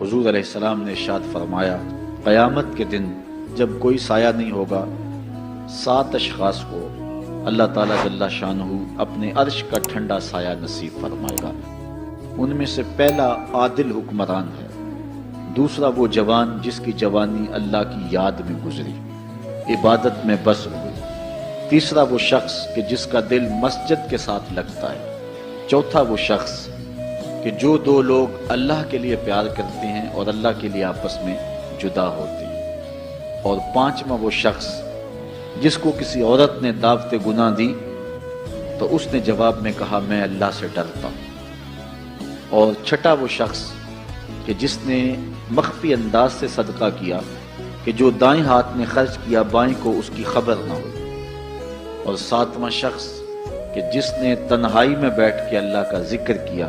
حضور علیہ السلام نے ارشاد فرمایا، قیامت کے دن جب کوئی سایہ نہیں ہوگا، سات اشخاص کو اللہ تعالیٰ جل شانہ اپنے عرش کا ٹھنڈا سایہ نصیب فرمائے گا۔ ان میں سے پہلا عادل حکمران ہے، دوسرا وہ جوان جس کی جوانی اللہ کی یاد میں گزری، عبادت میں بس ہوئی تیسرا وہ شخص کہ جس کا دل مسجد کے ساتھ لگتا ہے۔ چوتھا وہ شخص کہ جو دو لوگ اللہ کے لیے پیار کرتے ہیں اور اللہ کے لیے آپس میں جدا ہوتے ہیں۔ اور پانچواں وہ شخص جس کو کسی عورت نے دعوت گناہ دی، تو اس نے جواب میں کہا، میں اللہ سے ڈرتا ہوں۔ اور چھٹا وہ شخص کہ جس نے مخفی انداز سے صدقہ کیا کہ جو دائیں ہاتھ میں خرچ کیا، بائیں کو اس کی خبر نہ ہوئی اور ساتواں شخص کہ جس نے تنہائی میں بیٹھ کے اللہ کا ذکر کیا